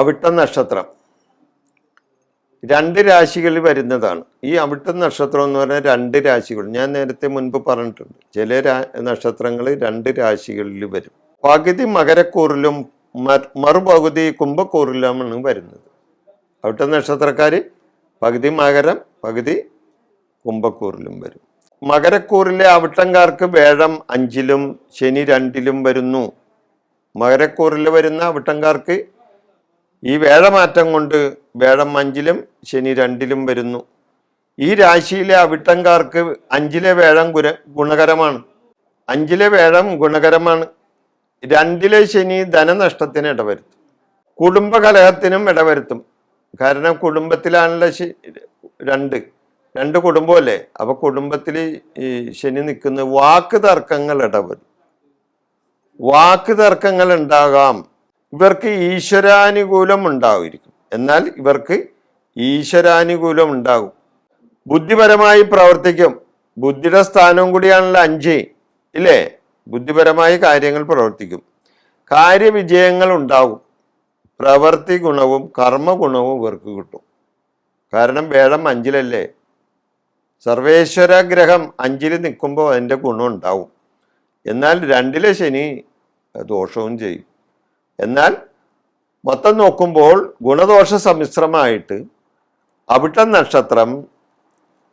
അവിട്ട നക്ഷത്രം. രണ്ട് രാശികളിൽ വരുന്നതാണ്. ഈ അവിട്ട നക്ഷത്രം എന്ന് പറഞ്ഞാൽ രണ്ട് രാശികൾ. ഞാൻ നേരത്തെ മുൻപ് പറഞ്ഞിട്ടുണ്ട്. ചില നക്ഷത്രങ്ങൾ രണ്ട് രാശികളിൽ വരും. പകുതി മകരക്കൂറിലും മറുപകുതി കുംഭക്കൂറിലുമാണ് വരുന്നത്. അവിട്ട നക്ഷത്രക്കാർ പകുതി മകരം പകുതി കുംഭക്കൂറിലും വരും. മകരക്കൂറിലെ അവിട്ടംകാർക്ക് വേഴം അഞ്ചിലും ശനി രണ്ടിലും വരുന്നു. മകരക്കൂറിൽ വരുന്ന അവിട്ടംകാർക്ക് ഈ വേഴമാറ്റം കൊണ്ട് വേഴം അഞ്ചിലും ശനി രണ്ടിലും വരുന്നു. ഈ രാശിയിലെ അവിട്ടംകാർക്ക് അഞ്ചിലെ വേഴം ഗുര ഗുണകരമാണ്. അഞ്ചിലെ വേഴം ഗുണകരമാണ്. രണ്ടിലെ ശനി ധനനഷ്ടത്തിന് ഇടവരുത്തും. കുടുംബകലഹത്തിനും ഇടവരുത്തും. കാരണം കുടുംബത്തിലാണല്ലോ രണ്ട്. രണ്ട് കുടുംബമല്ലേ? അപ്പൊ കുടുംബത്തിൽ ഈ ശനി നിൽക്കുന്ന വാക്ക് തർക്കങ്ങൾ ഇടവരും. വാക്ക് തർക്കങ്ങൾ ഉണ്ടാകാം. ഇവർക്ക് ഈശ്വരാനുകൂലം ഉണ്ടാവുമായിരിക്കും എന്നാൽ ഇവർക്ക് ഈശ്വരാനുകൂലം ഉണ്ടാകും. ബുദ്ധിപരമായി പ്രവർത്തിക്കും. ബുദ്ധിയുടെ സ്ഥാനവും കൂടിയാണല്ലോ അഞ്ച്. ഇല്ലേ? ബുദ്ധിപരമായ കാര്യങ്ങൾ പ്രവർത്തിക്കും. കാര്യവിജയങ്ങൾ ഉണ്ടാകും. പ്രവൃത്തി ഗുണവും കർമ്മ ഗുണവും ഇവർക്ക് കിട്ടും. കാരണം വേഴം അഞ്ചിലല്ലേ? സർവേശ്വര ഗ്രഹം അഞ്ചിൽ നിൽക്കുമ്പോൾ അതിന്റെ ഗുണം ഉണ്ടാവും. എന്നാൽ രണ്ടിലെ ശനി ദോഷവും ചെയ്യും. എന്നാൽ മൊത്തം നോക്കുമ്പോൾ ഗുണദോഷ സമ്മിശ്രമായിട്ട് അവിട്ടം നക്ഷത്രം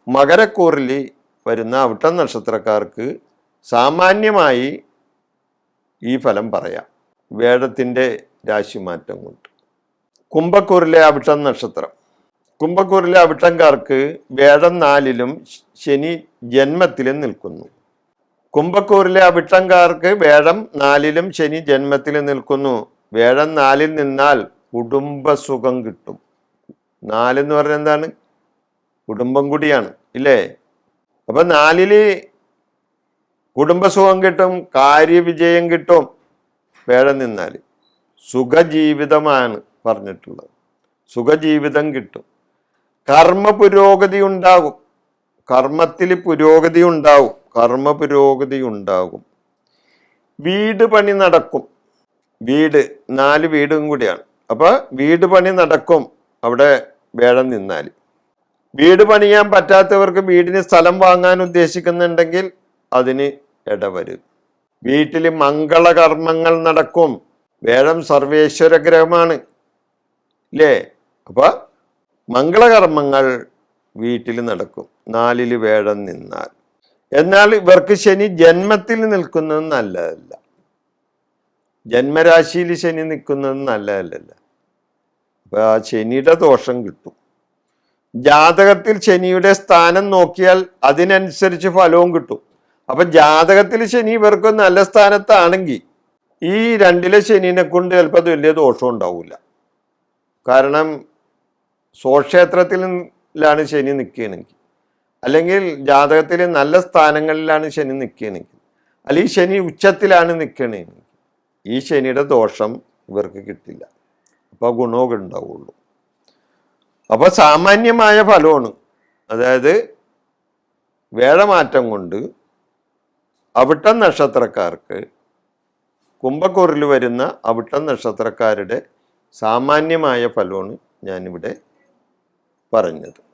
മകരക്കൂറിൽ വരുന്ന അവിട്ടം നക്ഷത്രക്കാർക്ക് സാമാന്യമായി ഈ ഫലം പറയാം. രാശി മാറ്റം കൊണ്ട്. കുംഭക്കൂറിലെ അവിട്ടം നക്ഷത്രം. കുംഭക്കൂറിലെ അവിട്ടംകാർക്ക് വേടം നാലിലും ശനി ജന്മത്തിലും നിൽക്കുന്നു. കുംഭക്കൂറിലെ അവിട്ടംകാർക്ക് വേഴം നാലിലും ശനി ജന്മത്തിലും നിൽക്കുന്നു. വേഴം നാലിൽ നിന്നാൽ കുടുംബസുഖം കിട്ടും. നാലെന്ന് പറഞ്ഞാൽ എന്താണ്? കുടുംബം കൂടിയാണ് ഇല്ലേ? അപ്പൊ നാലിൽ കുടുംബസുഖം കിട്ടും കാര്യവിജയം കിട്ടും വേഴം നിന്നാൽ. സുഖജീവിതമാണ് പറഞ്ഞിട്ടുള്ളത്. സുഖജീവിതം കിട്ടും. കർമ്മ പുരോഗതി ഉണ്ടാകും. കർമ്മത്തിൽ പുരോഗതി ഉണ്ടാവും കർമ്മ പുരോഗതി ഉണ്ടാകും. വീട് പണി നടക്കും. വീട് നാല് വീടും കൂടിയാണ്. അപ്പൊ വീട് പണി നടക്കും അവിടെ വേഴം നിന്നാൽ. വീട് പണിയാൻ പറ്റാത്തവർക്ക് വീടിന് സ്ഥലം വാങ്ങാൻ ഉദ്ദേശിക്കുന്നുണ്ടെങ്കിൽ അതിന് ഇടവരും. വീട്ടിൽ മംഗളകർമ്മങ്ങൾ നടക്കും. വേഴം സർവേശ്വര ഗ്രഹമാണ് ഇല്ലേ അപ്പൊ മംഗളകർമ്മങ്ങൾ വീട്ടിൽ നടക്കും. നാലിൽ വേഴം നിന്നാൽ. എന്നാൽ ഇവർക്ക് ശനി ജന്മത്തിൽ നിൽക്കുന്നത് നല്ലതല്ല. ജന്മരാശിയിൽ ശനി നിൽക്കുന്നത് നല്ലതല്ല അപ്പൊ ആ ശനിയുടെ ദോഷം കിട്ടും. ജാതകത്തിൽ ശനിയുടെ സ്ഥാനം നോക്കിയാൽ അതിനനുസരിച്ച് ഫലവും കിട്ടും. അപ്പൊ ജാതകത്തിൽ ശനി ഇവർക്ക് നല്ല സ്ഥാനത്താണെങ്കിൽ ഈ രണ്ടിലെ ശനിനെ കൊണ്ട് ചിലപ്പോൾ വലിയ ദോഷം ഉണ്ടാവില്ല കാരണം സ്വക്ഷേത്രത്തിലാണ് ശനി നിൽക്കുകയാണെങ്കിൽ അല്ലെങ്കിൽ ജാതകത്തിൽ നല്ല സ്ഥാനങ്ങളിലാണ് ശനി നിൽക്കുകയാണെങ്കിൽ അല്ലെങ്കിൽ ശനി ഉച്ചത്തിലാണ് നിൽക്കണമെങ്കിൽ ഈ ശനിയുടെ ദോഷം ഇവർക്ക് കിട്ടില്ല. അപ്പോൾ ഗുണമൊക്കെ ഉണ്ടാവുള്ളൂ. അപ്പോൾ സാമാന്യമായ ഫലമാണ്. അതായത് വേഴമാറ്റം കൊണ്ട് അവിട്ടം നക്ഷത്രക്കാർക്ക് കുംഭക്കൂറിൽ വരുന്ന അവിട്ടം നക്ഷത്രക്കാരുടെ സാമാന്യമായ ഫലമാണ് ഞാനിവിടെ പറഞ്ഞത്.